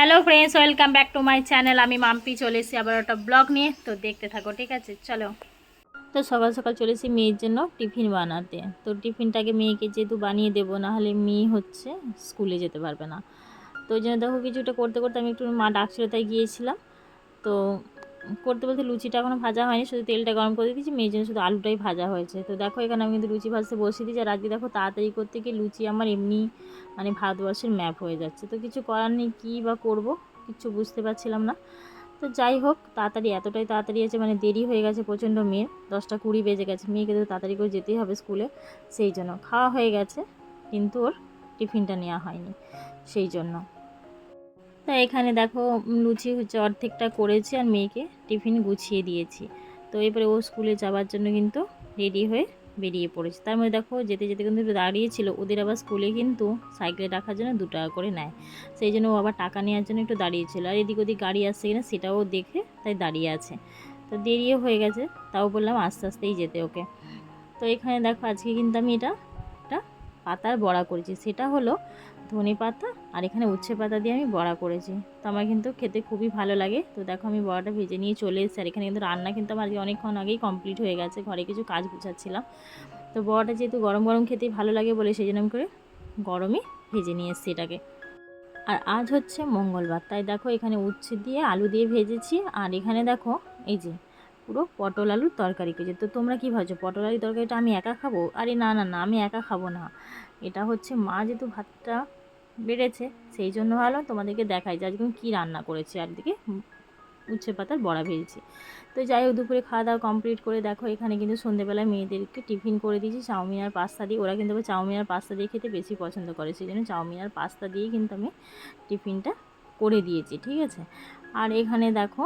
Hello friends welcome back to my channel আমি মাম্পি চলে এসেছি আবার একটা ব্লগ নিয়ে। তো দেখতে থাকো, ঠিক আছে? চলো। তো সকাল সকাল চলে এসেছি মেয়ের জন্য টিফিন বানাতে। তো টিফিনটাকে মেয়েকে যেহেতু বানিয়ে দেবো, নাহলে মেয়ে হচ্ছে স্কুলে যেতে পারবে না। তো ওই জন্য দেখো, কিছুটা করতে করতে আমি একটু মা ডাকছিল, তাই গিয়েছিলাম। তো করতে বলতে লুচিটা এখনও ভাজা হয়নি, শুধু তেলটা গরম করে দিয়েছি, মেয়ের জন্য শুধু আলুটাই ভাজা হয়েছে। তো দেখো, এখানে আমি কিন্তু লুচি ভাজতে বসিয়ে দিয়েছি, আর আজকে দেখো তাড়াতাড়ি করতে গিয়ে লুচি আমার এমনি মানে ভারতবর্ষের ম্যাপ হয়ে যাচ্ছে। তো কিছু করার নেই, কী বা করব কিচ্ছু বুঝতে পারছিলাম না। তো যাই হোক, তাড়াতাড়ি, এতটাই তাড়াতাড়ি আছে মানে দেরি হয়ে গেছে প্রচণ্ড মেয়ের, দশটা কুড়ি বেজে গেছে, মেয়েকে তো তাড়াতাড়ি করে যেতেই হবে স্কুলে, সেই জন্য। খাওয়া হয়ে গেছে, কিন্তু ওর টিফিনটা নেওয়া হয়নি, সেই জন্য। তা এখানে দেখো লুচি হচ্ছে অর্ধেকটা করেছি আর মেয়েকে টিফিন গুছিয়ে দিয়েছি। তো এরপরে ও স্কুলে যাওয়ার জন্য কিন্তু রেডি হয়ে বেরিয়ে পড়েছে। তার মধ্যে দেখো, যেতে যেতে কিন্তু একটু দাঁড়িয়েছিল, ওদের আবার স্কুলে কিন্তু সাইকেলে রাখার জন্য দু টাকা করে নেয়। সেই জন্য ও আবার টাকা নেওয়ার জন্য একটু দাঁড়িয়েছিল। আর এদিক ওদিক গাড়ি আসছে কিনা সেটাও দেখে তাই দাঁড়িয়ে আছে। তো দেরিও হয়ে গেছে, তাও বললাম আস্তে আস্তেই যেতে ওকে। তো এখানে দেখো, আজকে কিন্তু আমি এটা পাতার বড়া করেছি। সেটা হলো ধনে পাতা আর এখানে উচ্ছে পাতা দিয়ে আমি বড়া করেছি। তো আমার কিন্তু খেতে খুবই ভালো লাগে। তো দেখো আমি বড়াটা ভেজে নিয়ে চলে এসেছি। আর এখানে কিন্তু রান্না কিন্তু আমার অনেকক্ষণ আগেই কমপ্লিট হয়ে গেছে। ঘরে কিছু কাজ গুছাচ্ছিলাম। তো বড়াটা যেহেতু গরম গরম খেতেই ভালো লাগে বলে সেই জন্য করে গরমে ভেজে নিয়ে এসেছি এটাকে। আর আজ হচ্ছে মঙ্গলবার। তাই দেখো এখানে উচ্ছে দিয়ে আলু দিয়ে ভেজেছি। আর এখানে দেখো এই যে পুরো পটল আলুর তরকারি করেছি তো তোমরা কী ভাবছ, পটল আলুর তরকারিটা আমি একা খাব? আরে না না না, আমি একা খাব না। এটা হচ্ছে মা যেহেতু ভাতটা বেড়েছে, সেই জন্য ভালো তোমাদেরকে দেখাই যে আজকে কী রান্না করেছি। একদিকে উচ্ছে পাতার বড়া ভেজেছি। তো যাই হোক, দুপুরে খাওয়া দাওয়া কমপ্লিট করে দেখো, এখানে কিন্তু সন্ধ্যেবেলায় মেয়েদেরকে টিফিন করে দিয়েছি, চাউমিন আর পাস্তা দিয়ে। ওরা কিন্তু চাউমিন আর পাস্তা দিয়ে খেতে বেশি পছন্দ করে, সেই জন্য চাউমিন আর পাস্তা দিয়েই কিন্তু আমি টিফিনটা করে দিয়েছি, ঠিক আছে? আর এখানে দেখো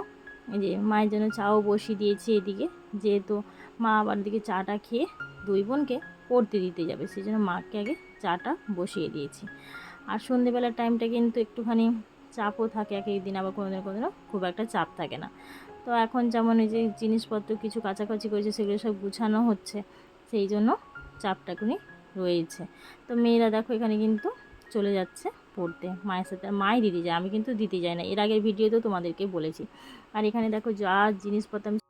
যে মায়ের জন্য চাও বসিয়ে দিয়েছি এদিকে, যেহেতু মা আবার দিকে চাটা খেয়ে দুই বোনকে পড়তে দিতে যাবে, সেই জন্য মাকে আগে চাটা বসিয়ে দিয়েছি। আর সন্ধেবেলার টাইমটা কিন্তু একটুখানি চাপও থাকে এক এক দিন আবার কোনো দিন কোনো দিনও খুব একটা চাপ থাকে না। তো এখন যেমন এই যে জিনিসপত্র কিছু কাছাকাছি করেছে, সেগুলো সব গুছানো হচ্ছে, সেই জন্য চাপটাকুনি রয়েছে। তো মেয়েরা দেখো এখানে কিন্তু চলে যাচ্ছে। পড়তে, মায়ের সাথে, মাই দিতে যায়, আমি কিন্তু দিতে যাই না, এর আগের ভিডিওতেও তোমাদেরকে বলেছি। আর এখানে দেখো যা জিনিসপত্র আমি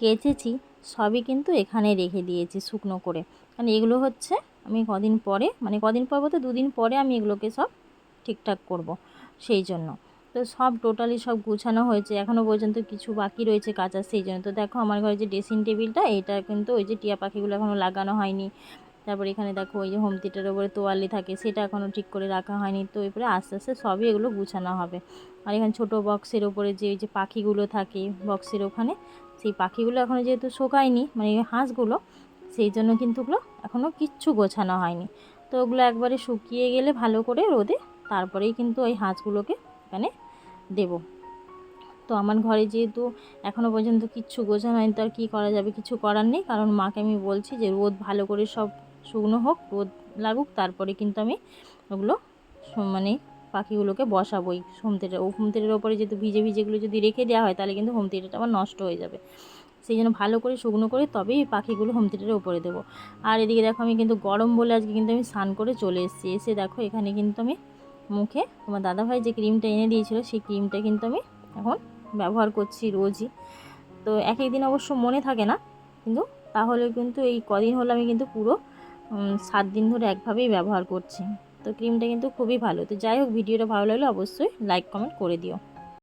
কেচেছি, সবই কিন্তু এখানে রেখে দিয়েছি শুকনো করে। কারণ এগুলো হচ্ছে আমি কদিন পরে মানে কদিন পর বলতে দুদিন পরে আমি এগুলোকে সব ঠিকঠাক করব, সেই জন্য। তো সব টোটালি সব গুছানো হয়েছে এখনও পর্যন্ত কিছু বাকি রয়েছে কাঁচা, সেই জন্য। তো দেখো আমার ঘরে যে ড্রেসিং টেবিলটা এটা কিন্তু ওই যে টিয়া পাখিগুলো এখনও লাগানো হয়নি। তারপর এখানে দেখো ওই যে হোম থিয়েটারের উপরে তোয়ালি থাকে, সেটা এখনও ঠিক করে রাখা হয়নি। তো এরপরে আস্তে আস্তে সবই এগুলো গুছানো হবে। আর এখানে ছোটো বক্সের ওপরে যে যে পাখিগুলো থাকে বক্সের ওখানে, সেই পাখিগুলো এখনও যেহেতু শোকায়নি মানে হাঁসগুলো, সেই জন্য কিন্তু ওগুলো এখনও কিচ্ছু গোছানো হয়নি। তো ওগুলো একবারে শুকিয়ে গেলে ভালো করে রোদে তারপরেই কিন্তু ওই হাঁসগুলোকে এখানে দেব। তো আমার ঘরে যেহেতু এখনও পর্যন্ত কিচ্ছু গোছানো হয়নি, তো আর কী করা যাবে? কিছু করার নেই। কারণ মাকে আমি বলছি যে রোদ ভালো করে সব শুকনো হোক, রোদ লাগুক, তারপরে কিন্তু আমি ওগুলো মানে পাখিগুলোকে বসাবোই। হোম থিয়েটার হোম থিয়েটারের ওপরে যেহেতু ভিজে ভিজেগুলো যদি রেখে দেওয়া হয়, তাহলে কিন্তু হোম থিয়েটারটা আবার নষ্ট হয়ে যাবে। সেই জন্য ভালো করে শুকনো করে তবেই পাখিগুলো হোম থিয়েটারের উপরে দেবো। আর এদিকে দেখো আমি কিন্তু গরম বলে আজকে কিন্তু আমি স্নান করে চলে এসেছি। এসে দেখো এখানে কিন্তু আমি মুখে তোমার দাদাভাই যে ক্রিমটা এনে দিয়েছিল, সেই ক্রিমটা কিন্তু আমি এখন ব্যবহার করছি রোজই। তো এক এক দিন অবশ্য মনে থাকে না, কিন্তু তাহলে কিন্তু এই কদিন হলো আমি কিন্তু পুরো সাত দিন ধরে একভাবেই ব্যবহার করছি। তো ক্রিমটা কিন্তু খুবই ভালো। তো যাই হোক, ভিডিওটা ভালো লাগলে অবশ্যই লাইক কমেন্ট করে দিও।